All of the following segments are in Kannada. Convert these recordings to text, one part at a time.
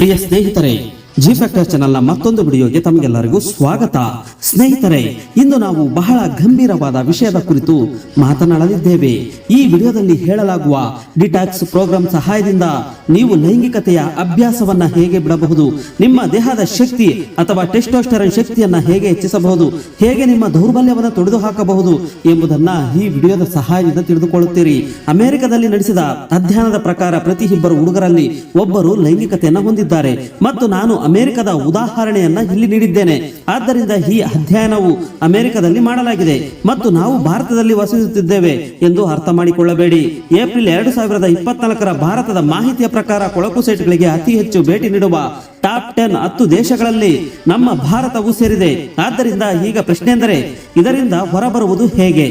ಪ್ರಿಯ ಸ್ನೇಹಿತರೆ ಜಿ ಫ್ಯಾಕ್ಟರ್ ಚಾನೆಲ್ನ ಮತ್ತೊಂದು ವಿಡಿಯೋಗೆ ತಮಗೆಲ್ಲರಿಗೂ ಸ್ವಾಗತ. ಸ್ನೇಹಿತರೆ, ಇಂದು ನಾವು ಬಹಳ ಗಂಭೀರವಾದ ವಿಷಯದ ಕುರಿತು ಮಾತನಾಡಲಿದ್ದೇವೆ. ಈ ವಿಡಿಯೋದಲ್ಲಿ ಹೇಳಲಾಗುವ ಡಿಟಾಕ್ಸ್ ಪ್ರೋಗ್ರಾಂ ಸಹಾಯದಿಂದ ನೀವು ಲೈಂಗಿಕತೆಯ ಅಭ್ಯಾಸವನ್ನ ಹೇಗೆ ಬಿಡಬಹುದು, ನಿಮ್ಮ ದೇಹದ ಶಕ್ತಿ ಅಥವಾ ಟೆಸ್ಟೋಸ್ಟರನ್ ಶಕ್ತಿಯನ್ನ ಹೇಗೆ ಹೆಚ್ಚಿಸಬಹುದು, ಹೇಗೆ ನಿಮ್ಮ ದೌರ್ಬಲ್ಯವನ್ನು ತೊಡೆದು ಹಾಕಬಹುದು ಎಂಬುದನ್ನ ಈ ವಿಡಿಯೋದ ಸಹಾಯದಿಂದ ತಿಳಿದುಕೊಳ್ಳುತ್ತೀರಿ. ಅಮೆರಿಕದಲ್ಲಿ ನಡೆಸಿದ ಅಧ್ಯಯನದ ಪ್ರಕಾರ ಪ್ರತಿ ಇಬ್ಬರು ಹುಡುಗರಲ್ಲಿ ಒಬ್ಬರು ಲೈಂಗಿಕತೆಯನ್ನು ಹೊಂದಿದ್ದಾರೆ. ಮತ್ತು ನಾನು ಅಮೆರಿಕದ ಉದಾಹರಣೆಯನ್ನ ಇಲ್ಲಿ ನೀಡಿದ್ದೇನೆ. ಆದ್ದರಿಂದ ಈ ಅಧ್ಯಯನವು ಅಮೆರಿಕದಲ್ಲಿ ಮಾಡಲಾಗಿದೆ ಮತ್ತು ನಾವು ಭಾರತದಲ್ಲಿ ವಸಿಸುತ್ತಿದ್ದೇವೆ ಎಂದು ಅರ್ಥ ಮಾಡಿಕೊಳ್ಳಬೇಡಿ. ಏಪ್ರಿಲ್ ಎರಡು ಸಾವಿರದ ಇಪ್ಪತ್ನಾಲ್ಕರ ಭಾರತದ ಮಾಹಿತಿಯ ಪ್ರಕಾರ ಕೊಳಕು ಸೈಟ್ಗಳಿಗೆ ಅತಿ ಹೆಚ್ಚು ಭೇಟಿ ನೀಡುವ ಟಾಪ್ ಟೆನ್ ಹತ್ತು ದೇಶಗಳಲ್ಲಿ ನಮ್ಮ ಭಾರತವು ಸೇರಿದೆ. ಆದ್ದರಿಂದ ಈಗ ಪ್ರಶ್ನೆ ಎಂದರೆ ಇದರಿಂದ ಹೊರಬರುವುದು ಹೇಗೆ?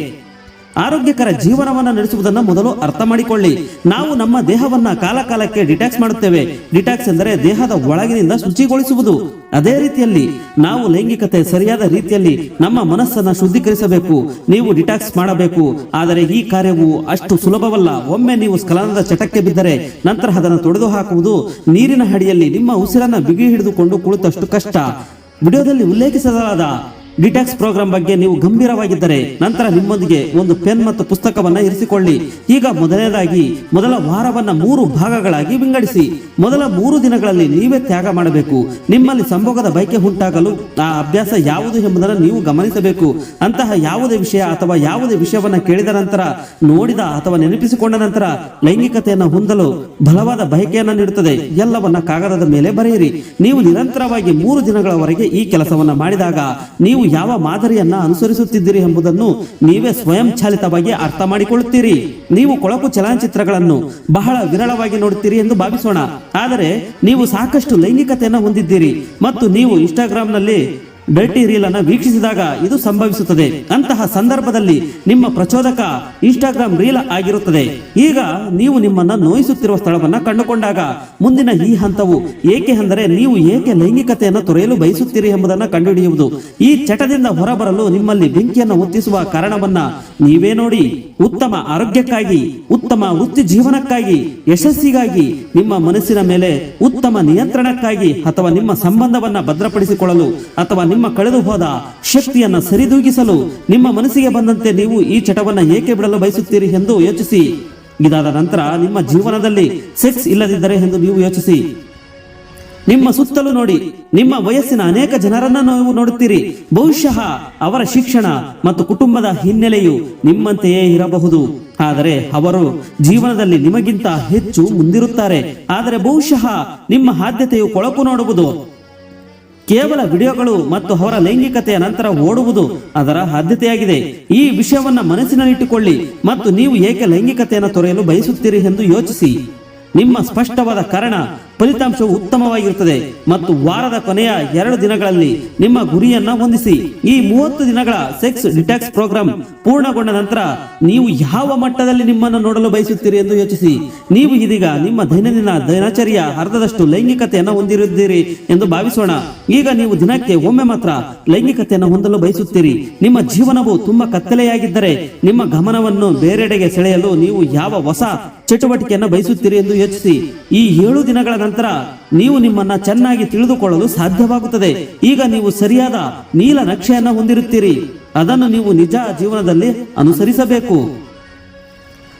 ಆರೋಗ್ಯಕರ ಜೀವನವನ್ನು ನಡೆಸುವುದನ್ನು ಮೊದಲು ಅರ್ಥ ಮಾಡಿಕೊಳ್ಳಿ. ನಾವು ನಮ್ಮ ದೇಹವನ್ನ ಕಾಲಕಾಲಕ್ಕೆ ಡಿಟಾಕ್ಸ್ ಮಾಡುತ್ತೇವೆ. ಡಿಟಾಕ್ಸ್ ಎಂದರೆ ದೇಹದ ಒಳಗಿನಿಂದ ಶುಚಿಗೊಳಿಸುವುದು. ಅದೇ ರೀತಿಯಲ್ಲಿ ನಾವು ಲೈಂಗಿಕತೆ ಸರಿಯಾದ ರೀತಿಯಲ್ಲಿ ನಮ್ಮ ಮನಸ್ಸನ್ನು ಶುದ್ಧೀಕರಿಸಬೇಕು. ನೀವು ಡಿಟಾಕ್ಸ್ ಮಾಡಬೇಕು. ಆದರೆ ಈ ಕಾರ್ಯವು ಅಷ್ಟು ಸುಲಭವಲ್ಲ. ಒಮ್ಮೆ ನೀವು ಸ್ಖಲನದ ಚಟಕ್ಕೆ ಬಿದ್ದರೆ ನಂತರ ಅದನ್ನು ತೊಡೆದು ಹಾಕುವುದು ನೀರಿನ ಹಡಿಯಲ್ಲಿ ನಿಮ್ಮ ಉಸಿರನ್ನ ಬಿಗಿ ಹಿಡಿದುಕೊಂಡು ಕುಳಿತಷ್ಟು ಕಷ್ಟ. ವಿಡಿಯೋದಲ್ಲಿ ಉಲ್ಲೇಖಿಸಲಾದ ಡಿಟಾಕ್ಸ್ ಪ್ರೋಗ್ರಾಂ ಬಗ್ಗೆ ನೀವು ಗಂಭೀರವಾಗಿದ್ದರೆ ನಂತರ ನಿಮ್ಮೊಂದಿಗೆ ಒಂದು ಪೆನ್ ಮತ್ತು ಪುಸ್ತಕವನ್ನ ಇರಿಸಿಕೊಳ್ಳಿ. ಈಗ ಮೊದಲನೇದಾಗಿ ಮೊದಲ ವಾರವನ್ನ ಮೂರು ಭಾಗಗಳಾಗಿ ವಿಂಗಡಿಸಿ. ಮೊದಲ ಮೂರು ದಿನಗಳಲ್ಲಿ ನೀವೇ ತ್ಯಾಗ ಮಾಡಬೇಕು. ನಿಮ್ಮಲ್ಲಿ ಸಂಭೋಗದ ಬಯಕೆ ಉಂಟಾಗಲು ಆ ಅಭ್ಯಾಸ ಯಾವುದು ಎಂಬುದನ್ನು ನೀವು ಗಮನಿಸಬೇಕು. ಅಂತಹ ಯಾವುದೇ ವಿಷಯ ಅಥವಾ ಯಾವುದೇ ವಿಷಯವನ್ನ ಕೇಳಿದ ನಂತರ, ನೋಡಿದ ಅಥವಾ ನೆನಪಿಸಿಕೊಂಡ ನಂತರ ಲೈಂಗಿಕತೆಯನ್ನು ಹೊಂದಲು ಬಲವಾದ ಬಯಕೆಯನ್ನು ನೀಡುತ್ತದೆ. ಎಲ್ಲವನ್ನ ಕಾಗದದ ಮೇಲೆ ಬರೆಯಿರಿ. ನೀವು ನಿರಂತರವಾಗಿ ಮೂರು ದಿನಗಳವರೆಗೆ ಈ ಕೆಲಸವನ್ನ ಮಾಡಿದಾಗ, ನೀವು ಯಾವ ಮಾದರಿಯನ್ನ ಅನುಸರಿಸುತ್ತಿದ್ದೀರಿ ಎಂಬುದನ್ನು ನೀವೇ ಸ್ವಯಂ ಚಾಲಿತವಾಗಿ ಅರ್ಥ ಮಾಡಿಕೊಳ್ಳುತ್ತೀರಿ. ನೀವು ಕೊಳಕು ಚಲನಚಿತ್ರಗಳನ್ನು ಬಹಳ ವಿರಳವಾಗಿ ನೋಡುತ್ತೀರಿ ಎಂದು ಭಾವಿಸೋಣ. ಆದರೆ ನೀವು ಸಾಕಷ್ಟು ಲೈಂಗಿಕತೆಯನ್ನು ಹೊಂದಿದ್ದೀರಿ ಮತ್ತು ನೀವು ಇನ್ಸ್ಟಾಗ್ರಾಂನಲ್ಲಿ ಡರ್ಟಿ ರೀಲ್ ಅನ್ನ ವೀಕ್ಷಿಸಿದಾಗ ಇದು ಸಂಭವಿಸುತ್ತದೆ. ಅಂತಹ ಸಂದರ್ಭದಲ್ಲಿ ನಿಮ್ಮ ಪ್ರಚೋದಕ ಇನ್ಸ್ಟಾಗ್ರಾಮ್ ರೀಲ್ ಆಗಿರುತ್ತದೆ. ಈಗ ನೀವು ನಿಮ್ಮನ್ನ ನೋಯಿಸುತ್ತಿರುವ ಸ್ಥಳವನ್ನ ಕಂಡುಕೊಂಡಾಗ ಮುಂದಿನ ಈ ಹಂತವು ಏಕೆ ಅಂದರೆ ನೀವು ಏಕೆ ಲೈಂಗಿಕತೆಯನ್ನು ತೊರೆಯಲು ಬಯಸುತ್ತೀರಿ ಎಂಬುದನ್ನು ಕಂಡುಹಿಡಿಯುವುದು. ಈ ಚಟದಿಂದ ಹೊರಬರಲು ನಿಮ್ಮಲ್ಲಿ ಬೆಂಕಿಯನ್ನು ಹೊತ್ತಿಸುವ ಕಾರಣವನ್ನ ನೀವೇ ನೋಡಿ. ಉತ್ತಮ ಆರೋಗ್ಯಕ್ಕಾಗಿ, ಉತ್ತಮ ವೃತ್ತಿ ಜೀವನಕ್ಕಾಗಿ, ಯಶಸ್ಸಿಗಾಗಿ ನಿಮ್ಮ ಮನಸ್ಸಿನ ಮೇಲೆ ಉತ್ತಮ ನಿಯಂತ್ರಣಕ್ಕಾಗಿ ಅಥವಾ ನಿಮ್ಮ ಸಂಬಂಧವನ್ನ ಭದ್ರಪಡಿಸಿಕೊಳ್ಳಲು ಅಥವಾ ನಿಮ್ಮ ಕಳೆದು ಹೋದ ಶಕ್ತಿಯನ್ನ ಸರಿದೂಗಿಸಲು ನಿಮ್ಮ ಮನಸ್ಸಿಗೆ ಬಂದಂತೆ ನೀವು ಈ ಚಟವನ್ನ ಏಕೆ ಬಿಡಲು ಬಯಸುತ್ತೀರಿ ಎಂದು ಯೋಚಿಸಿ. ಇದಾದ ನಂತರ ನಿಮ್ಮ ಜೀವನದಲ್ಲಿ ಸೆಕ್ಸ್ ಇಲ್ಲದಿದ್ದರೆ ಎಂದು ನೀವು ಯೋಚಿಸಿ. ನಿಮ್ಮ ಸುತ್ತಲೂ ನೋಡಿ, ನಿಮ್ಮ ವಯಸ್ಸಿನ ಅನೇಕ ಜನರನ್ನ ನೀವು ನೋಡುತ್ತೀರಿ. ಬಹುಶಃ ಅವರ ಶಿಕ್ಷಣ ಮತ್ತು ಕುಟುಂಬದ ಹಿನ್ನೆಲೆಯು ನಿಮ್ಮಂತೆಯೇ ಇರಬಹುದು. ಆದರೆ ಅವರು ಜೀವನದಲ್ಲಿ ನಿಮಗಿಂತ ಹೆಚ್ಚು ಮುಂದಿರುತ್ತಾರೆ. ಆದರೆ ಬಹುಶಃ ನಿಮ್ಮ ಆದ್ಯತೆಯು ಕೊಳಕು ನೋಡುವುದು. ಕೇವಲ ವಿಡಿಯೋಗಳು ಮತ್ತು ಅವರ ಲೈಂಗಿಕತೆಯ ನಂತರ ಓಡುವುದು ಅದರ ಆದ್ಯತೆಯಾಗಿದೆ. ಈ ವಿಷಯವನ್ನ ಮನಸ್ಸಿನಲ್ಲಿಟ್ಟುಕೊಳ್ಳಿ ಮತ್ತು ನೀವು ಏಕೆ ಲೈಂಗಿಕತೆಯನ್ನು ತೊರೆಯಲು ಬಯಸುತ್ತೀರಿ ಎಂದು ಯೋಚಿಸಿ. ನಿಮ್ಮ ಸ್ಪಷ್ಟವಾದ ಕಾರಣ ಫಲಿತಾಂಶವು ಉತ್ತಮವಾಗಿರುತ್ತದೆ ಮತ್ತು ವಾರದ ಕೊನೆಯ ಎರಡು ದಿನಗಳಲ್ಲಿ ನಿಮ್ಮ ಗುರಿಯನ್ನ ಹೊಂದಿಸಿ. ಈ ಮೂವತ್ತು ದಿನಗಳ ಸೆಕ್ಸ್ ಡಿಟ್ಯಾಕ್ಸ್ ಪ್ರೋಗ್ರಾಂ ಪೂರ್ಣಗೊಂಡ ನಂತರ ನೀವು ಯಾವ ಮಟ್ಟದಲ್ಲಿ ನಿಮ್ಮನ್ನು ನೋಡಲು ಬಯಸುತ್ತೀರಿ ಎಂದು ಯೋಚಿಸಿ. ನೀವು ಇದೀಗ ನಿಮ್ಮ ದೈನಂದಿನ ದಿನಚರಿಯ ಅರ್ಧದಷ್ಟು ಲೈಂಗಿಕತೆಯನ್ನು ಹೊಂದಿರುತ್ತೀರಿ ಎಂದು ಭಾವಿಸೋಣ. ಈಗ ನೀವು ದಿನಕ್ಕೆ ಒಮ್ಮೆ ಮಾತ್ರ ಲೈಂಗಿಕತೆಯನ್ನು ಹೊಂದಲು ಬಯಸುತ್ತೀರಿ. ನಿಮ್ಮ ಜೀವನವು ತುಂಬಾ ಕತ್ತಲೆಯಾಗಿದ್ದರೆ ನಿಮ್ಮ ಗಮನವನ್ನು ಬೇರೆಡೆಗೆ ಸೆಳೆಯಲು ನೀವು ಯಾವ ಹೊಸ ಚಟುವಟಿಕೆಯನ್ನು ಬಯಸುತ್ತೀರಿ ಎಂದು ಯೋಚಿಸಿ. ಈ ಏಳು ದಿನಗಳ ನಂತರ ನೀವು ನಿಮ್ಮನ್ನ ಚೆನ್ನಾಗಿ ತಿಳಿದುಕೊಳ್ಳಲು ಸಾಧ್ಯವಾಗುತ್ತದೆ. ಈಗ ನೀವು ಸರಿಯಾದ ನೀಲ ನಕ್ಷೆಯನ್ನು ಹೊಂದಿರುತ್ತೀರಿ. ಅದನ್ನು ನೀವು ನಿಜ ಜೀವನದಲ್ಲಿ ಅನುಸರಿಸಬೇಕು.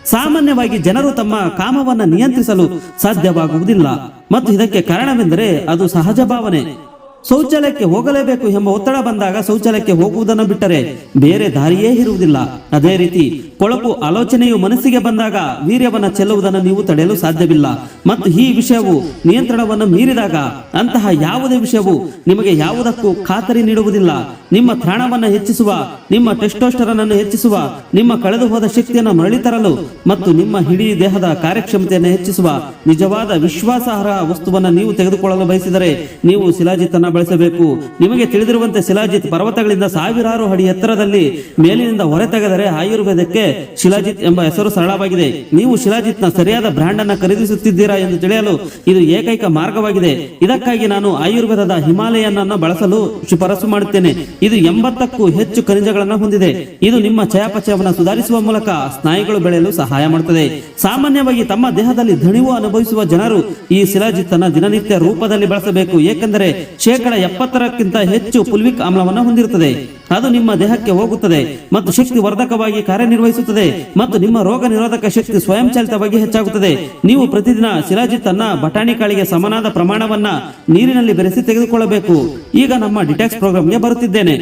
ಸಾಮಾನ್ಯವಾಗಿ ಜನರು ತಮ್ಮ ಕಾಮವನ್ನ ನಿಯಂತ್ರಿಸಲು ಸಾಧ್ಯವಾಗುವುದಿಲ್ಲ. ಮತ್ತು ಇದಕ್ಕೆ ಕಾರಣವೆಂದರೆ ಅದು ಸಹಜ ಭಾವನೆ. ಶೌಚಾಲಯಕ್ಕೆ ಹೋಗಲೇಬೇಕು ಎಂಬ ಒತ್ತಡ ಬಂದಾಗ ಶೌಚಾಲಯಕ್ಕೆ ಹೋಗುವುದನ್ನು ಬಿಟ್ಟರೆ ಬೇರೆ ದಾರಿಯೇ ಇರುವುದಿಲ್ಲ. ಅದೇ ರೀತಿ ಕೊಳಕು ಆಲೋಚನೆಯು ಮನಸ್ಸಿಗೆ ಬಂದಾಗ ವೀರ್ಯವನ್ನ ಚೆಲ್ಲುವುದನ್ನು ನೀವು ತಡೆಯಲು ಸಾಧ್ಯವಿಲ್ಲ. ಮತ್ತು ಈ ವಿಷಯವು ನಿಯಂತ್ರಣವನ್ನು ಮೀರಿದಾಗ ಅಂತಹ ಯಾವುದೇ ವಿಷಯವು ನಿಮಗೆ ಯಾವುದಕ್ಕೂ ಖಾತರಿ ನೀಡುವುದಿಲ್ಲ. ನಿಮ್ಮ ತ್ರಾಣವನ್ನು ಹೆಚ್ಚಿಸುವ, ನಿಮ್ಮ ಟೆಸ್ಟೋಸ್ಟರನ್ ಹೆಚ್ಚಿಸುವ, ನಿಮ್ಮ ಕಳೆದು ಹೋದ ಶಕ್ತಿಯನ್ನು ಮರಳಿ ತರಲು ಮತ್ತು ನಿಮ್ಮ ಇಡೀ ದೇಹದ ಕಾರ್ಯಕ್ಷಮತೆಯನ್ನು ಹೆಚ್ಚಿಸುವ ನಿಜವಾದ ವಿಶ್ವಾಸಾರ್ಹ ವಸ್ತುವನ್ನು ನೀವು ತೆಗೆದುಕೊಳ್ಳಲು ಬಯಸಿದರೆ ನೀವು ಶಿಲಾಜಿತನ ಬಳಸಬೇಕು. ನಿಮಗೆ ತಿಳಿದಿರುವಂತೆ ಶಿಲಾಜಿತ್ ಪರ್ವತಗಳಿಂದ ಸಾವಿರಾರು ಅಡಿ ಎತ್ತರದಲ್ಲಿ ಮೇಲಿನಿಂದ ಹೊರ ತೆಗೆದರೆ ಆಯುರ್ವೇದಕ್ಕೆ ಶಿಲಾಜಿತ್ ಎಂಬ ಹೆಸರು ಸರಳವಾಗಿದೆ. ನೀವು ಶಿಲಾಜಿತ್ನ ಸರಿಯಾದ ಬ್ರ್ಯಾಂಡ್ ಅನ್ನ ಖರೀದಿಸುತ್ತಿದ್ದೀರಾ ಎಂದು ತಿಳಿಯಲು ಇದು ಏಕೈಕ ಮಾರ್ಗವಾಗಿದೆ. ಇದಕ್ಕಾಗಿ ನಾನು ಆಯುರ್ವೇದದ ಹಿಮಾಲಯನ್ ಅನ್ನು ಬಳಸಲು ಶಿಫಾರಸು ಮಾಡುತ್ತೇನೆ. ಇದು ಎಂಬತ್ತಕ್ಕೂ ಹೆಚ್ಚು ಖನಿಜಗಳನ್ನು ಹೊಂದಿದೆ. ಇದು ನಿಮ್ಮ ಚಯಾಪಚಯವನ್ನು ಸುಧಾರಿಸುವ ಮೂಲಕ ಸ್ನಾಯುಗಳು ಬೆಳೆಯಲು ಸಹಾಯ ಮಾಡುತ್ತದೆ. ಸಾಮಾನ್ಯವಾಗಿ ತಮ್ಮ ದೇಹದಲ್ಲಿ ದಣಿವು ಅನುಭವಿಸುವ ಜನರು ಈ ಶಿಲಾಜಿತ್ ಅನ್ನ ದಿನನಿತ್ಯ ರೂಪದಲ್ಲಿ ಬಳಸಬೇಕು. ಏಕೆಂದರೆ ಶೇಕಡ ಎಪ್ಪತ್ತರಕ್ಕಿಂತ ಹೆಚ್ಚು ಪುಲ್ವಿಕ್ ಆಮ್ಲವನ್ನು ಹೊಂದಿರುತ್ತದೆ. ಅದು ನಿಮ್ಮ ದೇಹಕ್ಕೆ ಹೋಗುತ್ತದೆ ಮತ್ತು ಶಕ್ತಿ ವರ್ಧಕವಾಗಿ ಕಾರ್ಯನಿರ್ವಹಿಸುತ್ತದೆ ಮತ್ತು ನಿಮ್ಮ ರೋಗ ನಿರೋಧಕ ಶಕ್ತಿ ಸ್ವಯಂಚಾಲಿತವಾಗಿ ಹೆಚ್ಚಾಗುತ್ತದೆ. ನೀವು ಪ್ರತಿದಿನ ಶಿಲಾಜಿತ್ ಅನ್ನ ಬಟಾಣಿ ಕಾಳಿಗೆ ಸಮನಾದ ಪ್ರಮಾಣವನ್ನ ನೀರಿನಲ್ಲಿ ಬೆರೆಸಿ ತೆಗೆದುಕೊಳ್ಳಬೇಕು. ಈಗ ನಮ್ಮ ಡಿಟ್ಯಾಕ್ಸ್ ಪ್ರೋಗ್ರಾಂಗೆ ಬರುತ್ತಿದ್ದೇನೆ.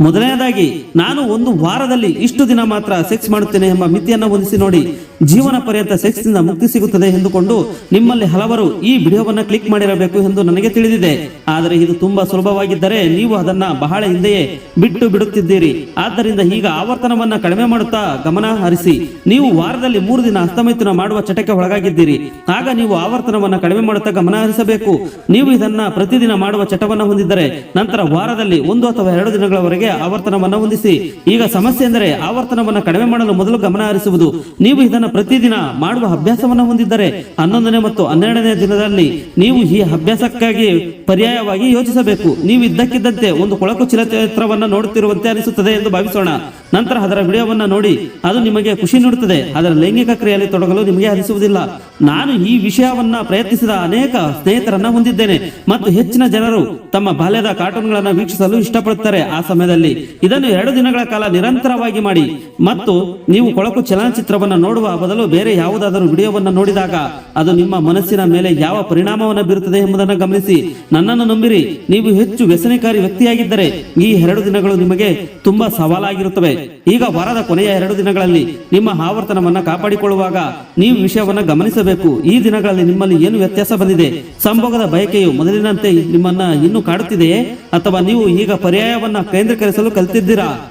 ಮೊದಲನೆಯದಾಗಿ ನಾನು ಒಂದು ವಾರದಲ್ಲಿ ಇಷ್ಟು ದಿನ ಮಾತ್ರ ಸೆಕ್ಸ್ ಮಾಡುತ್ತೇನೆ ಎಂಬ ಮಿತಿಯನ್ನು ಹೊಂದಿಸಿ ನೋಡಿ. ಜೀವನ ಪರ್ಯಂತ ಸೆಕ್ಸ್ ಮುಕ್ತಿ ಸಿಗುತ್ತದೆ ಎಂದುಕೊಂಡು ನಿಮ್ಮಲ್ಲಿ ಹಲವರು ಈ ವಿಡಿಯೋವನ್ನು ಕ್ಲಿಕ್ ಮಾಡಿರಬೇಕು ಎಂದು ನನಗೆ ತಿಳಿದಿದೆ. ಆದರೆ ಇದು ತುಂಬಾ ಸುಲಭವಾಗಿದ್ದರೆ ನೀವು ಅದನ್ನ ಬಹಳ ಹಿಂದೆಯೇ ಬಿಟ್ಟು ಬಿಡುತ್ತಿದ್ದೀರಿ. ಆದ್ದರಿಂದ ಈಗ ಆವರ್ತನವನ್ನ ಕಡಿಮೆ ಮಾಡುತ್ತಾ ಗಮನ ಹರಿಸಿ. ನೀವು ವಾರದಲ್ಲಿ ಮೂರು ದಿನ ಹಸ್ತಮೈಥುನ ಮಾಡುವ ಚಟಕ್ಕೆ ಒಳಗಾಗಿದ್ದೀರಿ. ಆಗ ನೀವು ಆವರ್ತನವನ್ನ ಕಡಿಮೆ ಮಾಡುತ್ತಾ ಗಮನ ಹರಿಸಬೇಕು. ನೀವು ಇದನ್ನ ಪ್ರತಿದಿನ ಮಾಡುವ ಚಟವನ್ನು ಹೊಂದಿದ್ದರೆ ನಂತರ ವಾರದಲ್ಲಿ ಒಂದು ಅಥವಾ ಎರಡು ದಿನಗಳವರೆಗೆ ಆವರ್ತನವನ್ನು ಹೊಂದಿಸಿ. ಈಗ ಸಮಸ್ಯೆ ಎಂದರೆ ಆವರ್ತನವನ್ನು ಕಡಿಮೆ ಮಾಡಲು ಮೊದಲು ಗಮನ ಹರಿಸುವುದು. ನೀವು ಇದನ್ನ ಪ್ರತಿದಿನ ಮಾಡುವ ಅಭ್ಯಾಸವನ್ನು ಹೊಂದಿದ್ದರೆ ಹನ್ನೊಂದನೇ ಮತ್ತು ಹನ್ನೆರಡನೇ ದಿನದಲ್ಲಿ ನೀವು ಈ ಅಭ್ಯಾಸಕ್ಕಾಗಿ ಪರ್ಯಾಯವಾಗಿ ಯೋಚಿಸಬೇಕು. ನೀವು ಇದ್ದಕ್ಕಿದ್ದಂತೆ ಒಂದು ಕೊಳಕು ಚಿತ್ರವನ್ನ ನೋಡುತ್ತಿರುವಂತೆ ಅನಿಸುತ್ತದೆ ಎಂದು ಭಾವಿಸೋಣ. ನಂತರ ಅದರ ವಿಡಿಯೋವನ್ನು ನೋಡಿ ಅದು ನಿಮಗೆ ಖುಷಿ ನೀಡುತ್ತದೆ. ಅದರ ಲೈಂಗಿಕ ಕ್ರಿಯೆಯಲ್ಲಿ ತೊಡಗಲು ನಿಮಗೆ ಹರಿಸುವುದಿಲ್ಲ. ನಾನು ಈ ವಿಷಯವನ್ನ ಪ್ರಯತ್ನಿಸಿದ ಅನೇಕ ಸ್ನೇಹಿತರನ್ನ ಹೊಂದಿದ್ದೇನೆ. ಮತ್ತು ಹೆಚ್ಚಿನ ಜನರು ತಮ್ಮ ಬಾಲ್ಯದ ಕಾರ್ಟೂನ್ಗಳನ್ನು ವೀಕ್ಷಿಸಲು ಇಷ್ಟಪಡುತ್ತಾರೆ. ಆ ಸಮಯದಲ್ಲಿ ಇದನ್ನು ಎರಡು ದಿನಗಳ ಕಾಲ ನಿರಂತರವಾಗಿ ಮಾಡಿ. ಮತ್ತು ನೀವು ಕೊಳಕು ಚಲನಚಿತ್ರವನ್ನು ನೋಡುವ ಬದಲು ಬೇರೆ ಯಾವುದಾದರೂ ವಿಡಿಯೋವನ್ನು ನೋಡಿದಾಗ ಅದು ನಿಮ್ಮ ಮನಸ್ಸಿನ ಮೇಲೆ ಯಾವ ಪರಿಣಾಮವನ್ನು ಬೀರುತ್ತದೆ ಎಂಬುದನ್ನು ಗಮನಿಸಿ. ನನ್ನನ್ನು ನಂಬಿರಿ. ನೀವು ಹೆಚ್ಚು ವ್ಯಸನಕಾರಿ ವ್ಯಕ್ತಿಯಾಗಿದ್ದರೆ ಈ ಎರಡು ದಿನಗಳು ನಿಮಗೆ ತುಂಬಾ ಸವಾಲಾಗಿರುತ್ತವೆ. ಈಗ ವಾರದ ಕೊನೆಯ ಎರಡು ದಿನಗಳಲ್ಲಿ ನಿಮ್ಮ ಆವರ್ತನವನ್ನ ಕಾಪಾಡಿಕೊಳ್ಳುವಾಗ ನೀವು ವಿಷಯವನ್ನ ಗಮನಿಸಬೇಕು. ಈ ದಿನಗಳಲ್ಲಿ ನಿಮ್ಮಲ್ಲಿ ಏನು ವ್ಯತ್ಯಾಸ ಬಂದಿದೆ? ಸಂಭೋಗದ ಬಯಕೆಯು ಮೊದಲಿನಂತೆ ನಿಮ್ಮನ್ನ ಇನ್ನೂ ಕಾಡುತ್ತಿದೆಯೇ? ಅಥವಾ ನೀವು ಈಗ ಪರ್ಯಾಯವನ್ನ ಕೇಂದ್ರೀಕರಿಸಲು ಕಲಿತಿದ್ದೀರಾ?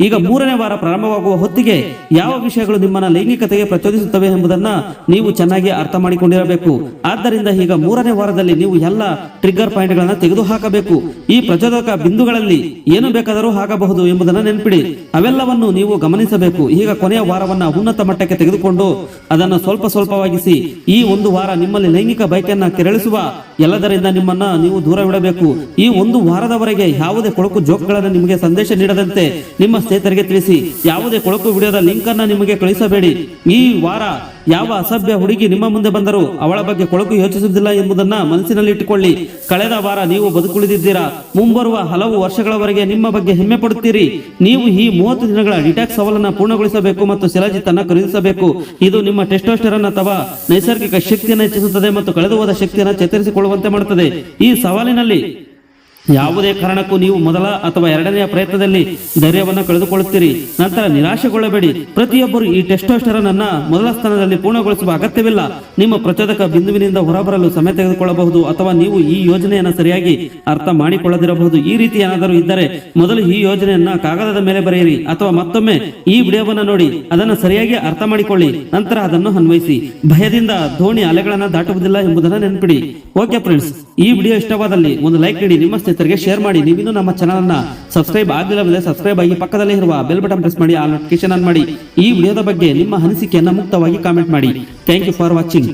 ಈಗ ಮೂರನೇ ವಾರ ಪ್ರಾರಂಭವಾಗುವ ಹೊತ್ತಿಗೆ ಯಾವ ವಿಷಯಗಳು ನಿಮ್ಮನ್ನ ಲೈಂಗಿಕತೆಗೆ ಪ್ರಚೋದಿಸುತ್ತವೆ ಎಂಬುದನ್ನ ನೀವು ಚೆನ್ನಾಗಿ ಅರ್ಥ ಮಾಡಿಕೊಂಡಿರಬೇಕು. ಆದ್ದರಿಂದ ಈಗ ಮೂರನೇ ವಾರದಲ್ಲಿ ನೀವು ಎಲ್ಲ ಟ್ರಿಗ್ಗರ್ ಪಾಯಿಂಟ್ಗಳನ್ನು ತೆಗೆದು ಹಾಕಬೇಕು ಈ ಪ್ರಚೋದಕ ಬಿಂದುಗಳಲ್ಲಿ ಏನು ಬೇಕಾದರೂ ಆಗಬಹುದು ಎಂಬುದನ್ನ ನೆನಪಿಡಿ. ಅವೆಲ್ಲವನ್ನು ನೀವು ಗಮನಿಸಬೇಕು. ಈಗ ಕೊನೆಯ ವಾರವನ್ನ ಉನ್ನತ ಮಟ್ಟಕ್ಕೆ ತೆಗೆದುಕೊಂಡು ಅದನ್ನು ಸ್ವಲ್ಪ ಸ್ವಲ್ಪವಾಗಿಸಿ ಈ ಒಂದು ವಾರ ನಿಮ್ಮಲ್ಲಿ ಲೈಂಗಿಕ ಬಯಕೆಯನ್ನ ಕೆರಳಿಸುವ ಎಲ್ಲದರಿಂದ ನಿಮ್ಮನ್ನ ನೀವು ದೂರವಿಡಬೇಕು ಈ ಒಂದು ವಾರದವರೆಗೆ ಯಾವುದೇ ಕೊಳಕು ಜೋಕ್ಗಳನ್ನು ನಿಮಗೆ ಸಂದೇಶ ನೀಡದಂತೆ ನಿಮ್ಮ ಸ್ನೇಹಿತರಿಗೆ ತಿಳಿಸಿ. ಯಾವುದೇ ಕೊಳಕು ವಿಡಿಯೋದ ಲಿಂಕ್ ಅನ್ನ ನಿಮಗೆ ಕಳಿಸಬೇಡಿ. ಈ ವಾರ ಯಾವ ಅಸಭ್ಯ ಹುಡುಗಿ ನಿಮ್ಮ ಮುಂದೆ ಬಂದರೂ ಅವಳ ಬಗ್ಗೆ ಕೊಳಕು ಯೋಚಿಸುವುದಿಲ್ಲ ಎಂಬುದನ್ನ ಮನಸ್ಸಿನಲ್ಲಿ ಇಟ್ಟುಕೊಳ್ಳಿ ಕಳೆದ ವಾರ ನೀವು ಬದುಕುಳಿದಿದ್ದೀರಾ? ಮುಂಬರುವ ಹಲವು ವರ್ಷಗಳವರೆಗೆ ನಿಮ್ಮ ಬಗ್ಗೆ ಹೆಮ್ಮೆ ಪಡುತ್ತೀರಿ. ನೀವು ಈ ಮೂವತ್ತು ದಿನಗಳ ಡಿಟ್ಯಾಕ್ಸ್ ಸವಾಲನ್ನ ಪೂರ್ಣಗೊಳಿಸಬೇಕು ಮತ್ತು ಶಿಲಾಜಿತ್ ಅನ್ನ ಖರೀದಿಸಬೇಕು. ಇದು ನಿಮ್ಮ ಟೆಸ್ಟೋಸ್ಟೆರನ್ ಅಥವಾ ನೈಸರ್ಗಿಕ ಶಕ್ತಿಯನ್ನು ಹೆಚ್ಚಿಸುತ್ತದೆ ಮತ್ತು ಕಳೆದು ಹೋದ ಶಕ್ತಿಯನ್ನು ಚೇತರಿಸಿಕೊಳ್ಳುವಂತೆ ಮಾಡುತ್ತದೆ. ಈ ಸವಾಲಿನಲ್ಲಿ ಯಾವುದೇ ಕಾರಣಕ್ಕೂ ನೀವು ಮೊದಲ ಅಥವಾ ಎರಡನೆಯ ಪ್ರಯತ್ನದಲ್ಲಿ ಧೈರ್ಯವನ್ನು ಕಳೆದುಕೊಳ್ಳುತ್ತೀರಿ. ನಂತರ ನಿರಾಶೆಗೊಳ್ಳಬೇಡಿ. ಪ್ರತಿಯೊಬ್ಬರು ಈ ಟೆಸ್ಟೋಸ್ಟೆರನ್ ಅನ್ನ ಮೊದಲ ಸ್ಥಾನದಲ್ಲಿ ಪೂರ್ಣಗೊಳಿಸುವ ಅಗತ್ಯವಿಲ್ಲ. ನಿಮ್ಮ ಪ್ರಚೋದಕ ಬಿಂದುವಿನಿಂದ ಹೊರಬರಲು ಸಮಯ ತೆಗೆದುಕೊಳ್ಳಬಹುದು ಅಥವಾ ನೀವು ಈ ಯೋಜನೆಯನ್ನು ಸರಿಯಾಗಿ ಅರ್ಥ ಮಾಡಿಕೊಳ್ಳದಿರಬಹುದು. ಈ ರೀತಿ ಏನಾದರೂ ಇದ್ದರೆ ಮೊದಲು ಈ ಯೋಜನೆಯನ್ನ ಕಾಗದದ ಮೇಲೆ ಬರೆಯಿರಿ ಅಥವಾ ಮತ್ತೊಮ್ಮೆ ಈ ವಿಡಿಯೋವನ್ನು ನೋಡಿ. ಅದನ್ನು ಸರಿಯಾಗಿ ಅರ್ಥ ಮಾಡಿಕೊಳ್ಳಿ. ನಂತರ ಅದನ್ನು ಅನ್ವಯಿಸಿ. ಭಯದಿಂದ ದೋಣಿ ಅಲೆಗಳನ್ನು ದಾಟುವುದಿಲ್ಲ ಎಂಬುದನ್ನು ನೆನಪಿಡಿ. Okay friends. ಈ ವಿಡಿಯೋ ಇಷ್ಟವಾದಲ್ಲಿ ಒಂದು ಲೈಕ್ ನೀಡಿ, ನಿಮ್ಮ ಸ್ನೇಹಿತರಿಗೆ ಶೇರ್ ಮಾಡಿ. ನೀವಿನ್ನೂ ನಮ್ಮ ಚಾನಲ್ ಅನ್ನ ಸಬ್ಸ್ಕ್ರೈಬ್ ಆಗಿಲ್ಲವಿದೆ ಸಬ್ಸ್ಕ್ರೈಬ್ ಆಗಿ ಪಕ್ಕದಲ್ಲೇ ಇರುವ ಬೆಲ್ ಬಟನ್ ಪ್ರೆಸ್ ಮಾಡಿ, ಆ ನೋಟಿಫಿಕೇಶನ್ ಆನ್ ಮಾಡಿ. ಈ ವಿಡಿಯೋದ ಬಗ್ಗೆ ನಿಮ್ಮ ಅನಿಸಿಕೆಯನ್ನ ಮುಕ್ತವಾಗಿ ಕಾಮೆಂಟ್ ಮಾಡಿ. Thank you for watching